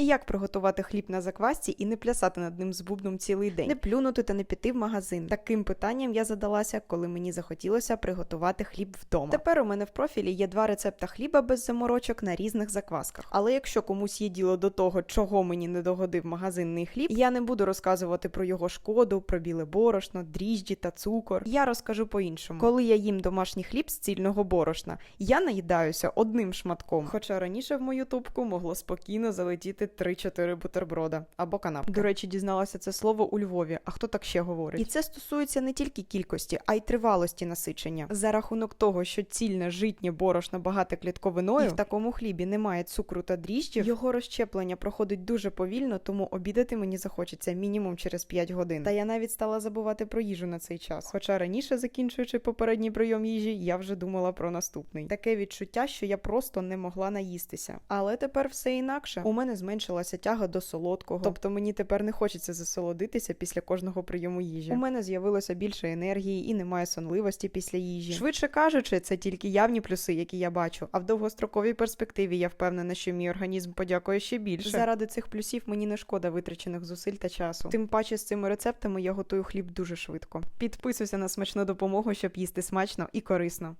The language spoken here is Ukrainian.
І як приготувати хліб на заквасці і не плясати над ним з бубном цілий день, не плюнути та не піти в магазин. Таким питанням я задалася, коли мені захотілося приготувати хліб вдома. Тепер у мене в профілі є два рецепта хліба без заморочок на різних заквасках. Але якщо комусь є діло до того, чого мені не догодив магазинний хліб, я не буду розказувати про його шкоду, про біле борошно, дріжджі та цукор. Я розкажу по-іншому. Коли я їм домашній хліб з цільного борошна, я наїдаюся одним шматком. Хоча раніше в мою тупку могло спокійно залетіти 3-4 бутерброда або канапки. До речі, дізналася це слово у Львові. А хто так ще говорить? І це стосується не тільки кількості, а й тривалості насичення. За рахунок того, що цільне житнє борошно багате клітковиною, і в такому хлібі немає цукру та дріжджів, його розщеплення проходить дуже повільно, тому обідати мені захочеться мінімум через 5 годин. Та я навіть стала забувати про їжу на цей час. Хоча раніше, закінчуючи попередній прийом їжі, я вже думала про наступний. Таке відчуття, що я просто не могла наїстися. Але тепер все інакше. У мене зменшилася тяга до солодкого, тобто мені тепер не хочеться засолодитися після кожного прийому їжі. У мене з'явилося більше енергії і немає сонливості після їжі. Швидше кажучи, це тільки явні плюси, які я бачу. А в довгостроковій перспективі я впевнена, що мій організм подякує ще більше. Заради цих плюсів мені не шкода витрачених зусиль та часу. Тим паче з цими рецептами я готую хліб дуже швидко. Підписуйся на смачну допомогу, щоб їсти смачно і корисно.